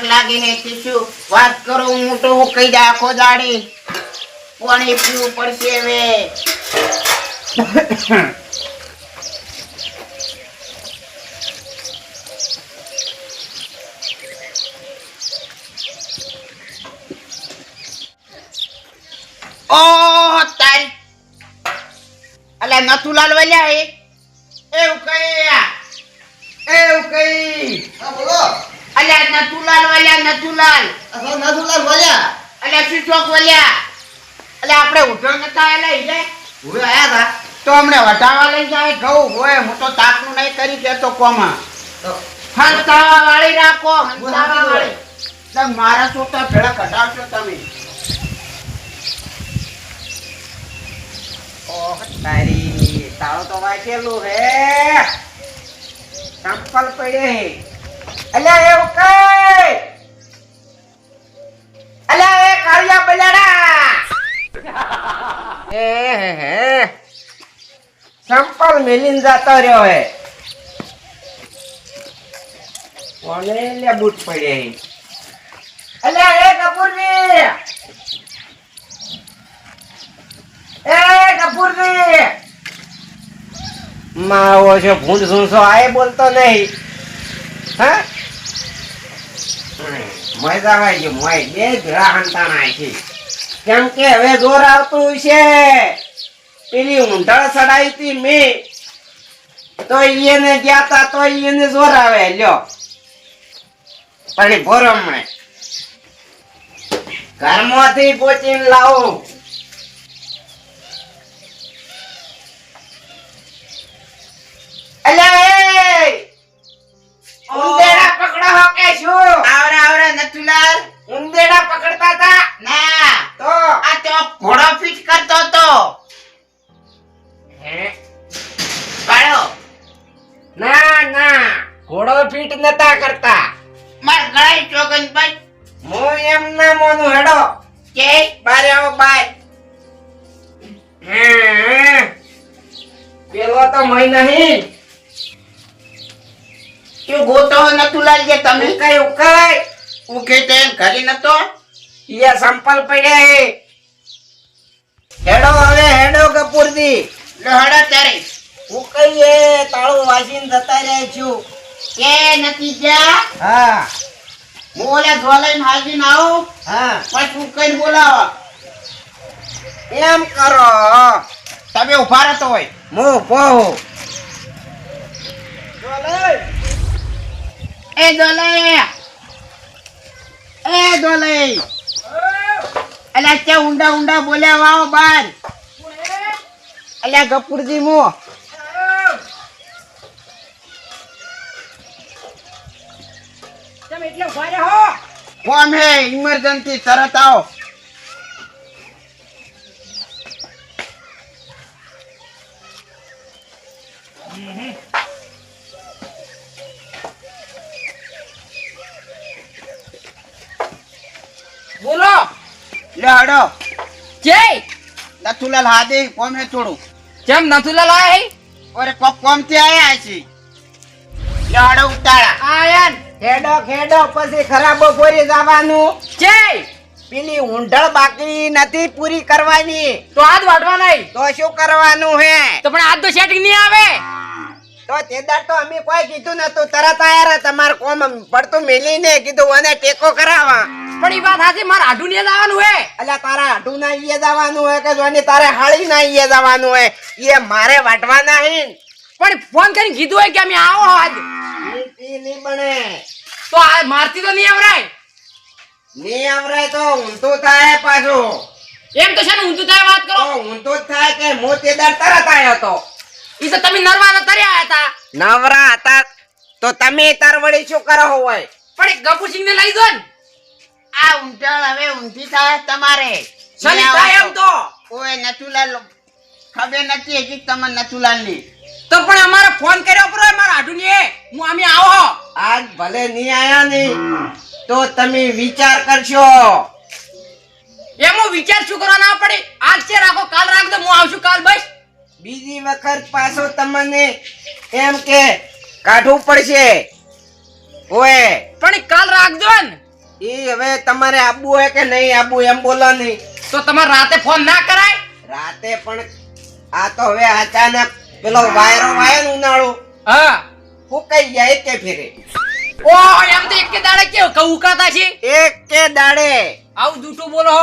ઉનાળાની લાગે હે કે શું વાત કરો હું તો હું કહી દે આખો દાડી. પાણી પીવું પડશે હવે. ઓહ તારી. અલા નથુલાલ વલ્યા હે? એવું કઈ એવું કઈ બોલો. અલ્યા નથુલાલ વલ્યા નથુલાલ નથુલાલ બોલ્યા અલ્યા શીશોક વલ્યા? અલ્યા આપણે ઉઠો નતા આયેલા ઈ જાય આયા હતા તો અમને વટાવા લઈ જાય ઘઉં હોય હું તો તાકનું નહીં કરી દેતો કોમાં. હંતાવા વાળી રાખો હંતાવા વાળી તમે મારા છોકરા ભેળા કઢાવશો તમે. ઓહ તારી તારો તો વાંચેલું હે. સંપલ પડે હે. અલ્યા એવું કઈ અલ્યા એ બલાડા! એ, હે રહ્યો હે. લે બૂટ પડે અલ્યા, એ કપૂરજી એ કપૂરજી માવો છે ભૂંડ આય બોલતો નહીં. હા? મજા આવે છે મોય બે એને ગયા તા, તો જોર આવે, લ્યો. પણ ભોરમ મળે ઘરમાંથી પોચીને લાવો. તે નતો ઈયા સંપલ પડ્યા હે. હેડો હવે હેડો કપૂરજી. લો હેડો તારે હું કહીએ તાળું વાસીને જતા રહે છું. કે નથી જા હા. હું ઓલા ધોલાઈને હાજીને આવું? હા. પછી કઈ બોલાવો. એમ કરો. તમે ઊભા રહેતો હોય. હું ઊભો હું. એ દોલે. એ ડોલઈ અલ્યા તે ઊંડા ઊંડા બોલ્યા વાવ બાર. અલ્યા ગપુરજી મો. તમે એટલે ઊભા રહો કોમ હે? ઇમરજન્સી તરત આવો. બોલો. લે હડો જે નથુલાલ હાદે કોમ હે થોડું? કેમ નથુલાલ આયા હે? ઓરે કોક કોમથી આયા છે લે હડો ઉતાળા આયન. ખેડો ખેડો પછી ખરાબો પોરી જવાનું. જે પેલી ઊંઢળ બાકી નથી પૂરી કરવાની. તો આજ વાટવા નહીં. તો શું કરવાનું હે? તો પણ આજ તો સેટિંગ નહીં આવે. તો તેદાર તો અમે કોઈ કીધું નતું તરત આયા તમાર તમારે કોમ પડતું મેલીને કીધું અને ટેકો કરાવવા. પણ એ વાત સાચી મારે આઢું નહીં જવાનું હે. અલ્યા તારા આઢું ના ઈએ જવાનું હે કે જોની તારે હાળી ના ઈએ જવાનું હોય એ મારે વાટવાના નહીં. પણ ફોન કરીને કીધું હોય કે અમે આવો આજ. નહીં બને. તો આ મારતી તો નહીં આવરાય. નહીં આવરાય તો ઊંધું થાય પાછું. એમ તો છે ને ઊંધું થાય વાત કરો? ઊંધું જ થાય કે હું તેદાર તરત આવ્યો હતો એ તો તમે નરવા તરી આવ્યા હતા. નવરા હતા તો તમે તાર વળી શું કરો હોય? પણ ગપુસિંહ ને લઈ દો ને આ ઊંટણ હવે ઊંધી થાય તમારે. થાય એમ તો. ઓય નથુલાલ ખબર નથી હજી તમે નથુલાલની તો પણ અમારે ફોન કર્યો પરો મારા આઢુની હું અમે આવો આજ ભલે નહીં આયા ની તો તમે વિચાર કરશો. એમો વિચાર શું કરવા ના પડે? આજ છે રાખો કાલ રાખ દો હું આવશું કાલ બસ. બીજી વખત પાછો તમને એમ કે કાઢવું પડશે. ઓએ પણ કાલ રાખજો ને. ઈ હવે તમારે આબુ હોય કે નહીં? આબુ એમ બોલો નહીં. તો તમારે રાતે ફોન ના કરાય? રાતે પણ આ તો હવે અચાનક પેલો વાયરો વાયો ને ઉનાળો. હા. ફૂકાઈ જાય કે ફેરે? ઓ એમ તો એક કે દાડે કે કહું ઉકાતા છે? એક કે દાડે. આવું જૂઠું બોલો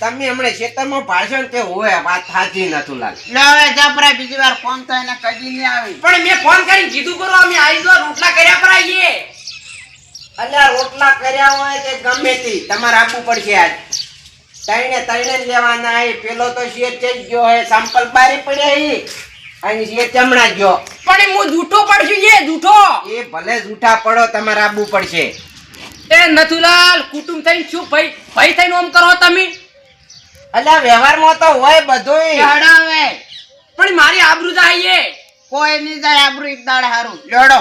તમે હમણાં ખેતરમાં ભાષણ ને કે હોય વાત સાચી નતું લાગે હવે જબરા બીજી વાર ફોન તો એને કદી નહીં આવી. પણ મેં ફોન કરીને કીધું કરો અમે આવી દો રોટલા કર્યા પર આવીએ અલ્યા રોટલા કર્યા હોય કે ગમે તે તમારે આપવું પડશે આજ. તઈને તઈને જ લેવાના હે પેલો તો શેર થઈ ગયો હે સાંપલ બારી પડ્યા હે. અને શેર ચમડા ગયો. પણ એ હું જૂઠો પડશું એ જૂઠો. એ ભલે જૂઠા પડો તમારે આપવું પડશે. એ નથુલાલ કુટુંબ થઈને શું ભાઈ ભાઈ થઈને ઓમ કરો તમે? અલ્યા વ્યવહારમાં તો હોય બધુંય. હડાવે પણ મારી આબરૂ જાય કોઈ નહીં જાય આબરૂ એક દાડે હારું. લેડો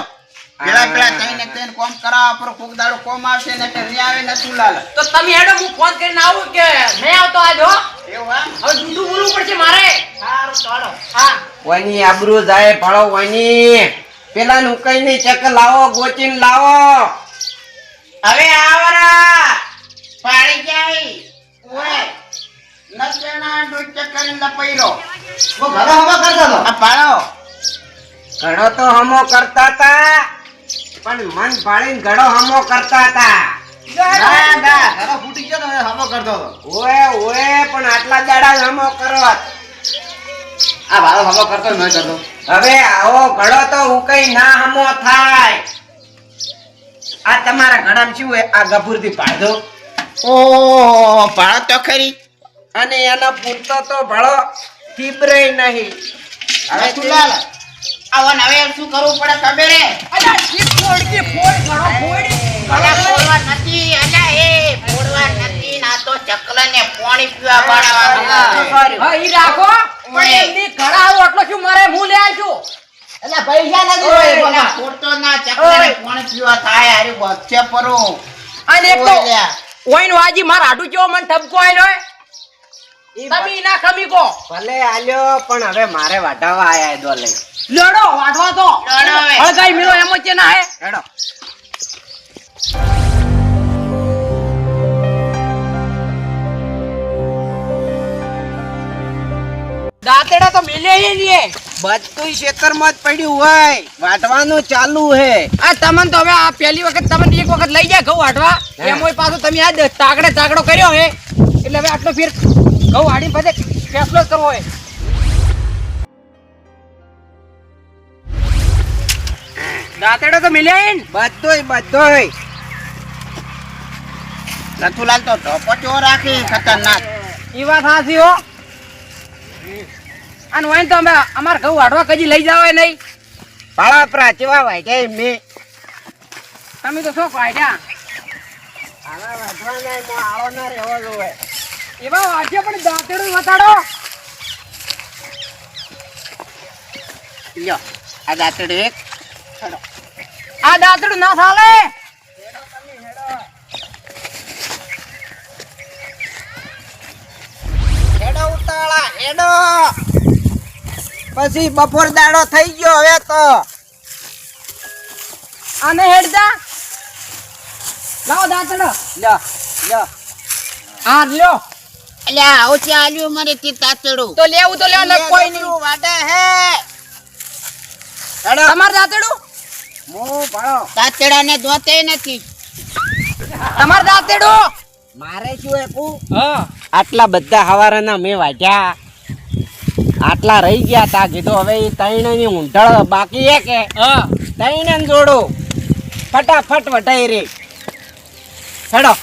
પેલા પેલા તઈને તઈને કોમ કરાવ પર કોક દાડો કોમ આવશે ને કે રી આવે ને તું લાલ. તો તમે હેડો હું ફોન કરીને આવું કે મે આવતો આજ હો? એવું હવે જૂઠું બોલવું પડશે મારે. સારું ચાલો. હા. વની આબરૂ જાય ભાળો વની પેલા નું કઈ નહીં ચક લાવો ગોચીન લાવો. હવે આવરા. પાડી જાય. ઓય નચેના ડોચ કરીને લપઈરો ઓ ઘરો હવા કરતો તો. આ પાડો. ઘણો તો હમો કરતા તા. પણ મન ભાળીને ઘડો હમો કરતા હતા. ના ના. ઘરો ફૂટી ગયો તો હવે કરતો તો ઓએ ઓએ પણ આટલા દાડા હમો કરો આ ભાડો હવા કરતો ન કરતો. હવે આવો ઘડો તો ઉકઈ ના હમો થાય. આ તમારા ઘડામાં શું આ ગભુરથી પાડો ઓ પાડો તો ખરી. અને એનો પૂરતો તો ભળો. તીબ્રે નહીં. હવે તું લાલ નવે શું કરવું પડે ખબર હે? અલા જીપ ફોડ કે ફોડ ઘણો ફોડ. અલા ફોડવા નથી અલા એ ફોડવા નથી ના તો ચકલાને પાણી પીવા પાડવા હા ઈ રાખો. પણ એમની ઘણા આવો એટલો શું મારે હું લે આવજો અલા પૈસા નથી ઓય, બોલા ફોડતો ના ચકલાને પાણી પીવા થાય હારી વચ્ચે પરો. અને એક તો. ઓઈન વાજી માર આડું કેવો મને ઠપકો આયલો હે? તમે ના ખમી કો. ભલે આલ્યો પણ હવે મારે વાઢાવા આયા દો લઈ લડો વાઢવા તો. લડો હળગાઈ મિલો એમ જ ના હે. લડો. દાંતડા તો મિલે નહીં બધું ખેતરમાં જ પડ્યું હોય. વાટવાનું ચાલુ હે. આ તમને તો હવે આ પહેલી વખત તમને એક વખત લઈ જાય ઘઉં વાટવા એમ એમોય પાછો તમે આ તાગડે તાગડો કર્યો હે. એટલે હવે આટલો ફેર ઘઉં વાઢી પછી ફેસલો જ કરવો હે દાંતેડો તો મિલે ને? બધુંય બધુંય. નથુલાલ તો ઢોપો ચો રાખી ખતરનાક. ઈ વાત સાચી હો. અને હોય ને તો અમે અમાર ઘઉં વાઢવા કજી લઈ જાવ નહીં. ભાળા પ્રાચવા વાઢ્યા મે. તમે તો શું કાઢ્યા આવા વાઢવાના એમાં આવો ના રહેવો જોવે એવા વાઢ્યા પણ દાંતેડો વતાડો. લ્યો આ દાંતડો એક. આ દાંતડું ના ચાલે હેડો ઉતાળા હેડો. પછી બપોર દાડો થઈ ગયો હવે તો. આને હેડતા લાવો દાંતડો લ્યો લ્યો. હા લ્યો. અલ્યા ઓછી આલ્યું મારે તે દાંતડું તો લેવું તો લ્યો ને કોઈ નહીં. વાટે હે. હેડો. તમાર દાંતડું હું ભાળો દાંતડાને દોતે નથી. તમાર દાંતડું? મારે શું હે? કુ હા. આટલા બધા હવારાના મેં વાઢ્યા. આટલા રહી ગયા તા કીધું હવે એ ત્રણની ઊંઢળ બાકી હે કે? હા. ને જોડો. ફટાફટ વટાઈ રે. હેડો.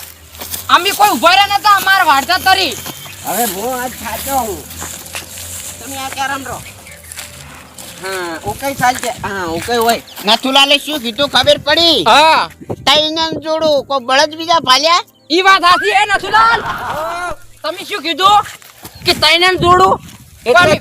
અમે કોઈ ઊભા રહ્યા નતા અમાર વાર્તા તરી. હવે હું આજ ખાતો હું. તમે આ કેરમ રહો હા ઉકઈ ચાલશે હા ઉકઈ હોય. નથુલાલે શું કીધું? ખબર પડી? હા. તઈને જોડું કોઈ બળદ બીજા ભાલ્યા ઈ વાત સાચી હે નથુલાલ? તમે શું કીધું? કે તઈને એમ જોડું? એટલે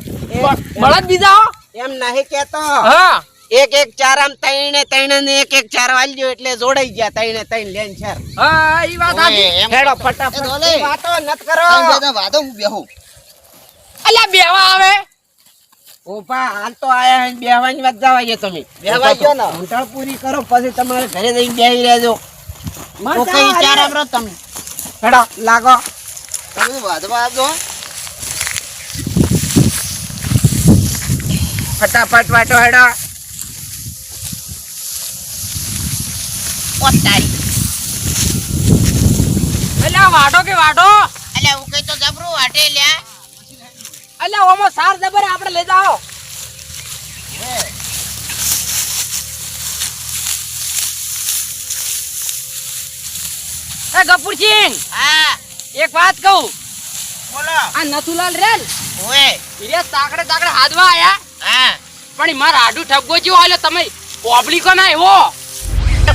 બળદ બીજા હો? એમ નહીં કેતો હા. એક એક ચાર આમ ત્રણે ને એક એક ચાર વાલ્યો એટલે જોડાઈ ગયા ત્રણે ત્રણ લેન ચાર. હા ઈ વાત સાચી હેડો ફટાફટ. વાતો નત કરો. વાતો હું બેહું. અલ્યા બેવા આવે? ઓપા હાલ તો આયા હે બેહવાની વાત જવા છે તમે. બેહવા ગયો ને? પૂરી કરો પછી તમારે ઘરે જઈને બેહી રહેજો. તો કઈ વિચાર આપરો તમે? હેડો લાગો. તમે વાદવા આવજો ફટાફટ વાટો હેડો. ઓ તારી વાટો કે વાટો એટલે હું કઈ તો જબરું વાટે લ્યા. અલ્યા ઓમો સાર જબર આપણે લઈ જાઓ. એ ગફુરસિંહ હા. એક વાત કહું. બોલો. આ નથુલાલ રેલ? ઓએ. હીરે તાકડે તાકડે હાથવા આયા. હા. પણ માર આડુ ઠગો જેવો આલ્યો તમે પબ્લિકો ના એવો.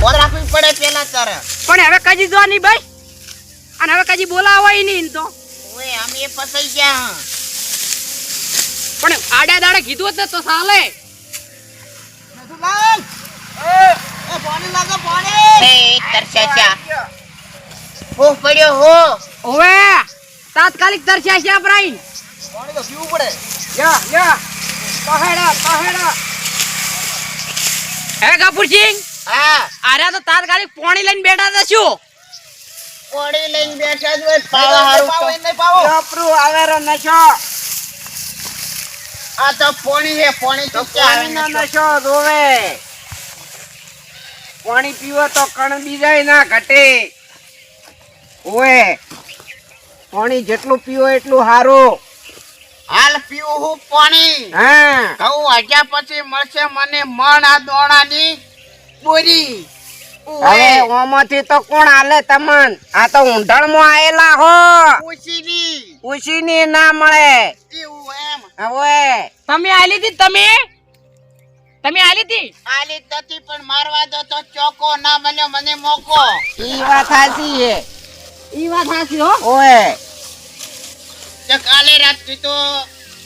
બોલ રાખવી પડે પેલા તારે. પણ હવે કજી જો નહીં ભાઈ. અને હવે કજી બોલાવો નહીં તો. ઓએ અમે ફસાઈ ગયા હા. પણ આડા દાડે કીધું જ ને તો ચાલે એ તરસ્યા હો પડ્યો હો. ઓવે તાત્કાલિક તરસ્યા છે પ્રાઈન યા યા. પહેડા પહેડા. હે કપૂરસિંહ હા. આર્યા તો તાત્કાલિક પોણી લઈને બેઠા હતા શું? પાણી લઈને બેઠા જ હોય પાવા હારું તો. ચોપરું આવેરો નશો. આ તો પોણી છે પોણી તો આવે નશો? ધોવે પાણી પીવો તો કણ બીજાય ના ઘટે. ઓએ પાણી જેટલું પીવો એટલું સારું હાલ પીવું હું પાણી. હા. ઘઉં વાગ્યા પછી મળશે મને મણ આ દોણાની બોરી. હવે ઓમાંથી તો કોણ હાલે તમન? આ તો ઊંધણમાં આયેલા હો. ઉશીની ઉશીની ના મળે. એવું હવે. તમે આલી હતી તમે? તમે આલી હતી? આલી નથી પણ મારવા દો તો ચોકો. ના મળ્યો મને મોકો. ઈ વાત હાસી હે ઈ વાત હાસી હો. ઓએ તે કાલે રાતથી તો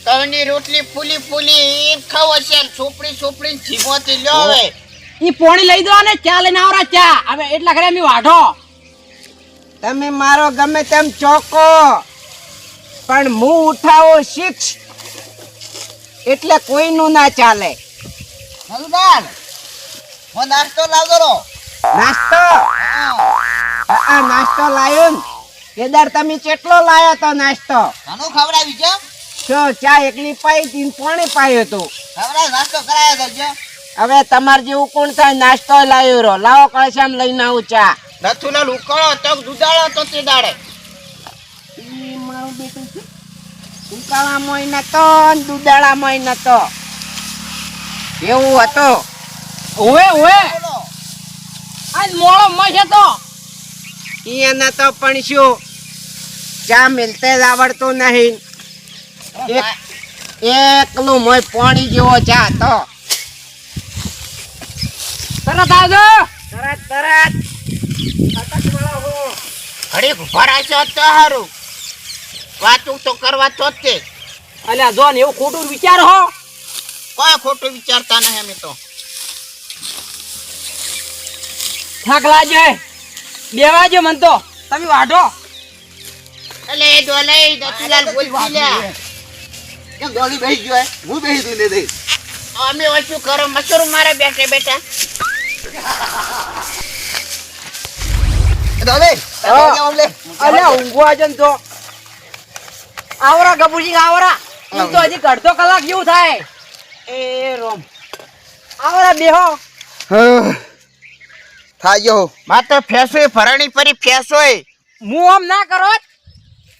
તવની રોટલી ફૂલી ફૂલી ખાવ હશે સુપડી સોપડી જીભોથી લ્યો હવે. ઈ પોણી લઈ દો ને ચા લઈને આવરા ચા. હવે એટલા ઘરે મી વાઢો. તમે મારો ગમે તેમ ચોકો. પણ હું ઉઠાવો શીખ એટલે કોઈનું ના ચાલે. હું નાસ્તો લાવજો નાસ્તો? આ નાસ્તો લાયો ને કેદાર તમે કેટલો લાયો તો નાસ્તો? ઘણું ખવડાવી છે? જો ચા એકલી પાઈ તીન પાણી પાયો તો ખવડાવ નાસ્તો કરાયો તો છે. હવે તમાર જેવું કોણ થાય? નાસ્તો લાવ્યો રો લાવો કળશામ લઈને આવું ચા. નથુલાલ ઉકળો તો દુધાળો તો તે દાડે. ઉકાળામાંય નતો ને દુધાળામાંય નતો એવું હતો. ઓએ ઓએ આજ મોળો મશે તો એને તો પણ શું? ચા મિલતે જ આવડતું નહીં. એક એકલું મોય પાણી જેવો ચા તો. તરત આવજો. તરત તરત. અટકવાળો ઊભા ભરાશો તો હારું. વાતું તો કરવા તો જ તે. અલ્યા જો ને એવું ખોટું વિચાર હો. કોઈ ખોટું વિચારતા નહીં અમે તો. થાક લાગે. બેવાજો મન તો. તમે વાઢો. અલે એ ડોલે નથુલાલ બોલતી લ્યા. કેમ ડોલી બેહી ગયો હું? બેહી દઉં ને દે અમે ઓછું કરો મસૂર મારે બેઠે બેઠા. કેમ અલ્યા ઊંઘવા જન તો. આવરા ગબુજી આવરા. ઈ તો હજી અડધો કલાક જેવું થાય. એ રોમ. આવરા બેહો. થાય માત્ર ફરણી ફેંસોય ભરણી પરી ફેંસોય હું આમ ના કરો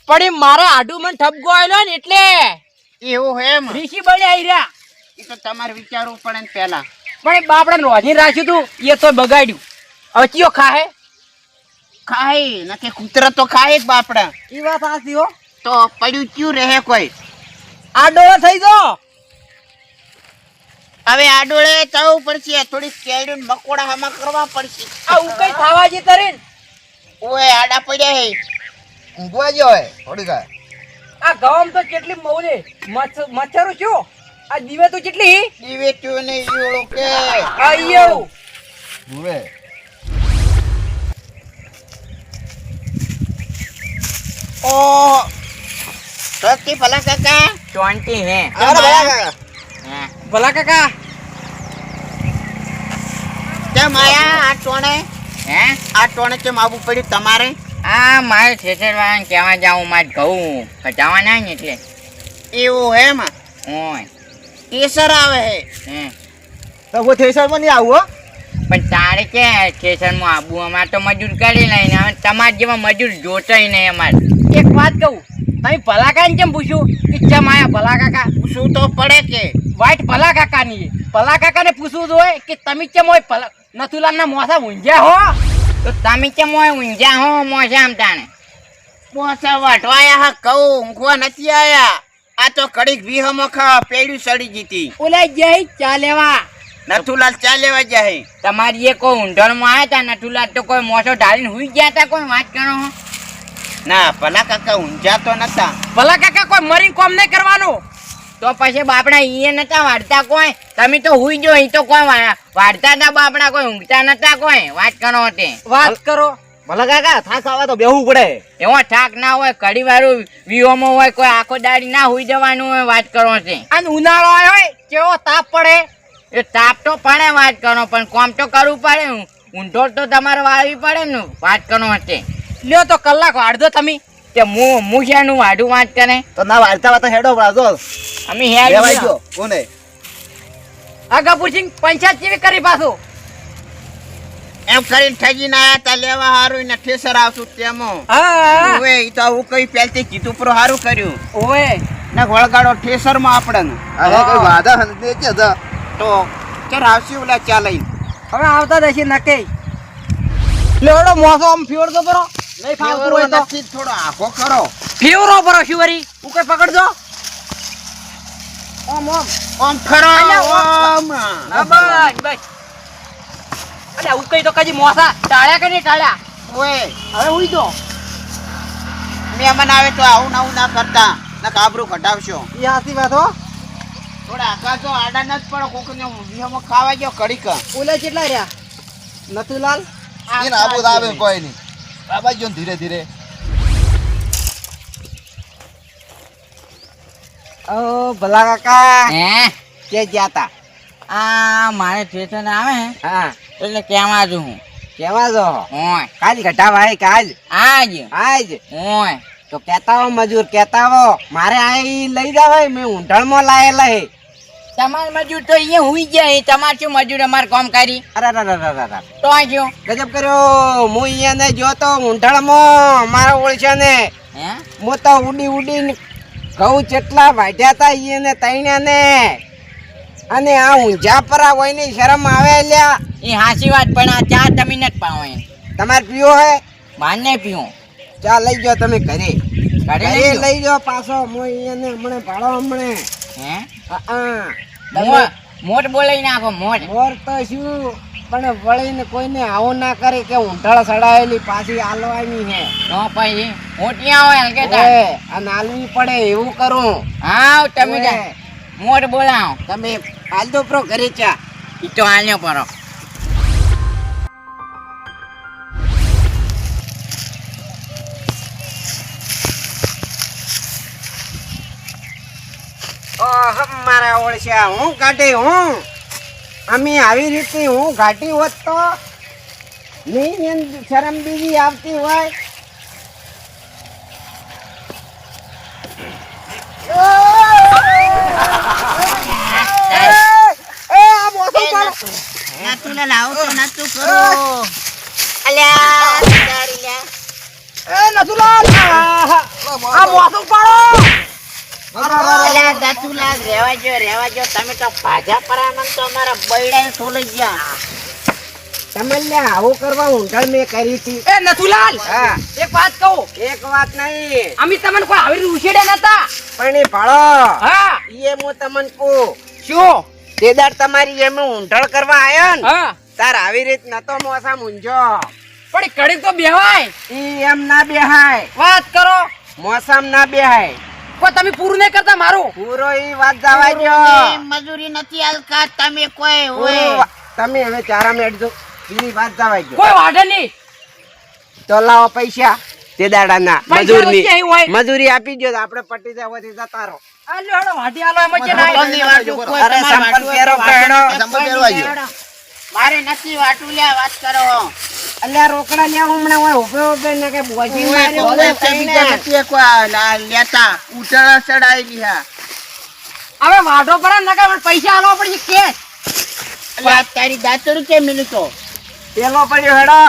પણ મારે આડું મને ઠપકો આવેલો ને એટલે. એવું એમ. ઋષિ બળે આવી રહ્યા. એ તો તમારે વિચારવું પડે ને પેલા પણ એ બાપડા રોજી રાખ્યું તું એ તો બગાડ્યું. હવે ચિયો ખાહે? ખાય નથી કૂતરા તો ખાય જ બાપડા. એ વાત આ હો. તો પડ્યું ક્યું રહે કોઈ? આ ડોળો થઈ જો હવે આડોળે ડોળે જવું પડશે. થોડી કેળું મકોડા હમા કરવા પડશે. આ ઉકઈ ખાવા જે તરીન? ઓય આડા પડ્યા હે. ઊંઘવા જો હે થોડી કા આ ગામ તો કેટલી મૌલે. મચ્છરો છો? આ દીવે તો કેટલી દીવે તો ને ઈયોળો કે. આયો ઈયળું. ઓ સસ્તી ભલા કાકા ટ્વેન્ટી હે અરે ભલા કાકા ભલા કાકા કેમ આયા આ ટોણે હે આ ટોણે કેમ આવવું પડ્યું તમારે આ મારે થેટર વાળાને કહેવા જાઉં મારે ઘઉં કટાવાના ને એટલે એવું હે માં ઓય કેસર આવે હે હે તો હું થેસરમાં નહીં આવું હો પણ તારે કે થેસરમાં આબુ અમારે તો મજૂર કરી લઈને તમારા જેવા મજૂર જોતાય નહીં અમારે એક વાત કહું તમે ભલા કાકા કેમ પૂછ્યું? કે કેમ આયા ભલા કાકા પૂછવું તો પડે કે. વાઈટ ભલા કાકાની ભલા કાકાને પૂછવું જોઈએ કે તમે કેમ હોય ભલા નથુલાલના મોસા ઊંઝ્યા હો? તો તમે કેમ હોય ઊંઝ્યા હો મોસા આમ તાણે? મોસા વાટવાયા હા કહું ઊંઘવા નથી આયા. આ તો કડીક વીહમાં ખા પેડ્યું સડી જીતી ઓલા જય ચા લેવા. નથુલાલ ચા લેવા જાય તમારી એ કોઈ ઊંધણમાં આવ્યા હતા નથુલાલ તો કોઈ મોસો ઢાળીને હુઈ ગયા હતા કોઈ વાત કરો હો? ના ભલા કાકા ઊંઝા તો નતા. ભલા કાકા કોઈ મરી કોમ નહીં કરવાનું. તો પછી બાપડા ઈએ નતા વાળતા કોઈ? તમે તો હુઈ જો અહીં તો કોઈ વાડતા વાળતા હતા બાપડા કોઈ? ઊંઘતા નતા કોઈ? વાત કરો તે. વાત કરો. ભલા કાકા થાક આવે તો બેહવું પડે. એવો થાક ના હોય કડી વાળું વિહોમાં હોય કોઈ આખો દાડી ના હુઈ જવાનું હોય વાત કરો છે અને ઉનાળો આવ્યો હોય કેવો તાપ પડે? એ તાપ તો પડે વાત કરો પણ કોમ તો કરવું પડે. ઊંધો તો તમારે વાળવી પડે ને વાત કરો છે લ્યો તો કલાક વાળજો તમે. તે હું હું શેનું વાઢું વાંચતા ને. તો ના વાળતા વાળતા હેડો વાળજો અમે હેડ ગયો કોને? આગા પૂછીને પંચાયત કેવી કરી પાછું? એમ કરીને ઠગીને આયા તા લેવા હારું ને ઠેસર આવશું તેમાં. ઓવે ઈ તો આવું કઈ પહેલથી કીધું પર હારું કર્યું. ઓવે. ને ગોળગાડો ઠેસરમાં આપણને હવે કોઈ વાદા હંદે કે તો ચાર આવશે ઓલા ચાલઈ હવે આવતા દેશે નકે લોડો મોસો આમ ફેવડતો પરો નહીં ફાવતું હોય તો. નથી થોડો આખો ખરો ફેવરો પરો શિવરી. ઉકે પકડજો. ઓમ ઓમ. ઓમ ખરો ઓમ. બસ બસ. અલ્યા ઉકઈ તો કજી મોસા ટાળ્યા કે નહીં ટાળ્યા? ઓય. હવે ઉઈ દો મહેમાન આવે તો આવું ના આવું ના કરતા. ના કાબરું ઘટાવશો એ આસી વાત હો. થોડા આકાશો આડા ન જ પડો કોક ને વિહામાં ખાવા ગયો કડીક ઓલે કેટલા રહ્યા? નથુલાલ? એ ના તો આવે કોઈ નહીં. બાબા જો ધીરે ધીરે. ઓ ભલા કાકા. હે? કે ગયા તા? આ મારે સ્ટેશન આવે. હે. એટલે કેવા છું હું? કેવા છો ઓય કાલ ઘટા ભાઈ કાલ. આજ? આજ. ઓય તો કેતા હો મજૂર કેતા હો મારે આ લઈ જાવ મેં ઊંઢણમાં લાયેલા હે. તમાર મજૂર તો અહીંયા હુઈ ગયા એ તમાર શું મજૂર અમાર કામ કરી? અરે તો આ શું ગજબ કર્યો. હું અહીંયા ને જોતો ઊંઢણમાં મારા ઓળખ્યા ને. હે? તો ઉડી ઉડીને ઘઉં જેટલા વાઢ્યા હતા અહીંયા ને તૈણ્યા ને. અને આ ઊંઝા પરા હોય ને શરમ આવે લ્યા? એ હાસી વાત પણ આ ચા તમે નથી પાવો તમારે પીવો હે? માન ને પીવો. ચા લઈ જાઓ તમે ઘરે. ઘરે લઈ જાઓ. પાછો. હું અહીંયા ને હમણે ભાડો હમણે. હે હા. મોટ મોટ બોલાઈ નાખો મોટ મોર તો શું? પણ વળીને કોઈને આવું ના કરે કે ઊંઢળ સડાયેલી પાછી આલવાની હે. તો પછી મોટિયા હોય હલકે અને આલવી પડે એવું કરું. હા તમે મોટ બોલાવો. તમે હાલ પ્રો ઘરે ચા ઈ તો આલ્યો પરો. ઓહ, મારા ઓળશ્યા હું કાઢી હું? અમે આવી રીતે હું ઘાટી હોત તો? નહીં શરમ બીજી આવતી હોય? આ મોસમ પાડો. નતું. લાવો તો નતું કરો. અલ્યા એ નથુલાલ. આ આ પાડો. અલ્યા દતુલા રેવા જો રેવા જો તમે તો ભાજા પરામણ તો અમારા બૈડા સોલી ગયા. તમે આવું કરવા ઊંધળ મેં કરી હતી. એ નથુલાલ હા. એક વાત કહું. એક વાત નહીં. અમે તમને કોઈ આવી ઉછેડે નતા. પણ એ ભાળો હા. ઈએ હું તમને કહું. શું? તે તમારી એમ ઊંધળ કરવા આયો ને હા. તાર આવી રીત નતો મોસા મૂંઝો. પણ એ કડી તો બેહાય. ઈ એમ ના બેહાય. વાત કરો. મોસમ ના બેહાય. કોઈ તમે પૂરું નહીં કરતા મારું? પૂરો વાત જવા દો મજૂરી નથી આલકા તમે કોઈ હોય. તમે હવે ચારા મેળજો એની વાત જવા દો કોઈ વાઢે નહીં. તો લાવો પૈસા તે દાડાના મજૂરની. મજૂરી આપી દો તો આપણે પટી જાય હોતી જતા રહો. હોય. મારે નથી વાટું લ્યા વાત કરો. અલ્યા રોકડા લ્યા હમણાં હોય ને કે બોજી તે ના લેતા ઉતરા ચડાયેલી હા. હવે વાઢો પર પણ પૈસા આલવા પડશે કે? તારી દાતરું કેમ મિલતો પેલો પડ્યો હેડો.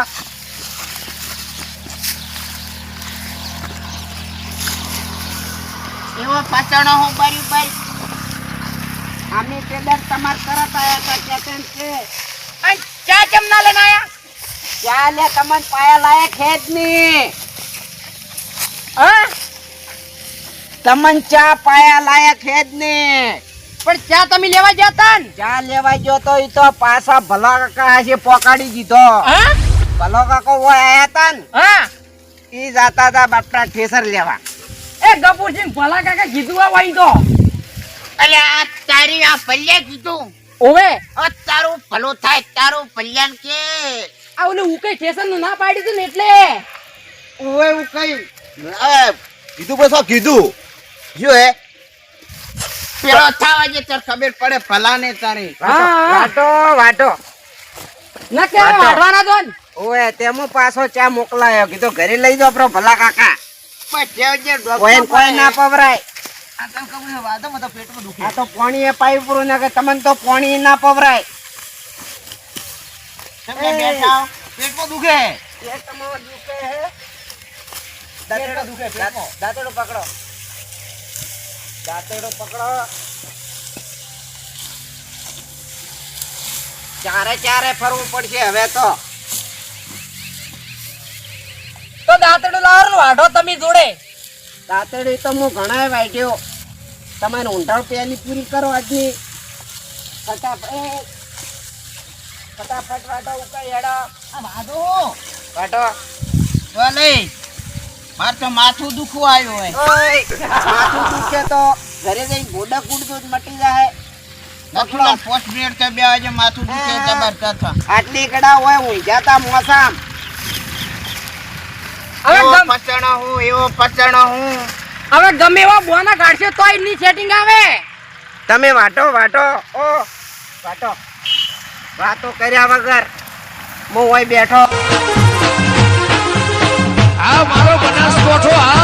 એવો પાછળનો હું બારી બારી અમે કેદાર તમાર તરત આયા તા છે અને ચા કેમ ના લઈને આયા ચા લે તમને પાયા લાયક ખેતની. હા? તમને ચા પાયા લાયક હે જ નહીં પણ ચા તમે લેવા જતા ને? ચા લેવા ગયો તો એ તો પાછા ભલા કાકા હશે પોકાડી દીધો. હા? ભલો કાકો હોય આયા તા ને? હા? એ જાતા તા બાપડા ઠેસર લેવા. એ ગપુરસિંહ ભલા કાકા કીધું આ વાઈ તો. એટલે આ તારી આ પલ્યા કીધું. ઓવે. આ તારું ભલું થાય તારું પલ્યાન કે. આ ઓલું સ્ટેશનનું ના પાડી દીધું ને એટલે. ઓય એવું કઈ એ, કીધું પછી કીધું. જો હે. પેલો થાવા જે તાર ખબર પડે ભલાને તારી વાટો વાટો. ના કે વાટો. દોન તો તેમો પાછો ચા મોકલાયો. કીધો ઘરે લઈ જાઓ આપણો ભલા કાકા. પણ જે જે ડોક્ટર કોઈ કોઈ ના પવરાય. આ તો ખબર છે મતો પેટમાં દુખે. આ તો પાણી એ પાઈ પૂરું ના કે તમને તો પાણી ના પવરાય. તમે બેઠા. પેટમાં દુખે. તમારો દુખે હે. દાંતેડો દુખે પેટમાં. દાંતેડો પકડો. દાંતેડો પકડો. ચારે ચારે ફરવું પડશે હવે તો. તો દાંતડું લાવો વાઢો તમે જોડે. દાંતેડી તો હું ઘણા વાઢ્યો. તમારે ઊંઢાળ પેલી પૂરી કરો આજની. ફટાફટ ફટાફટ વાટો ઉકાઈ હેડો. આ વાદો વાટો. ભલે માર તો માથું દુખવા આવ્યું હોય. માથું દુખે તો ઘરે જઈ ગોડા કૂટતું જ મટી જાય. નકલો. પોસ્ટ બ્રેડ કે બે વાગે માથું દુખે હા. જબરદસ્ત આટલી કડા હોય હું જાતા મોસામ. હવે પચણો હું એવો પચણો હું. હવે ગમે એવા બોના કાઢશે તોયની સેટિંગ આવે. તમે વાટો વાટો. ઓ. વાટો. વાતો કર્યા વગર હું હોય બેઠો. આ મારો બનાસકોઠો આ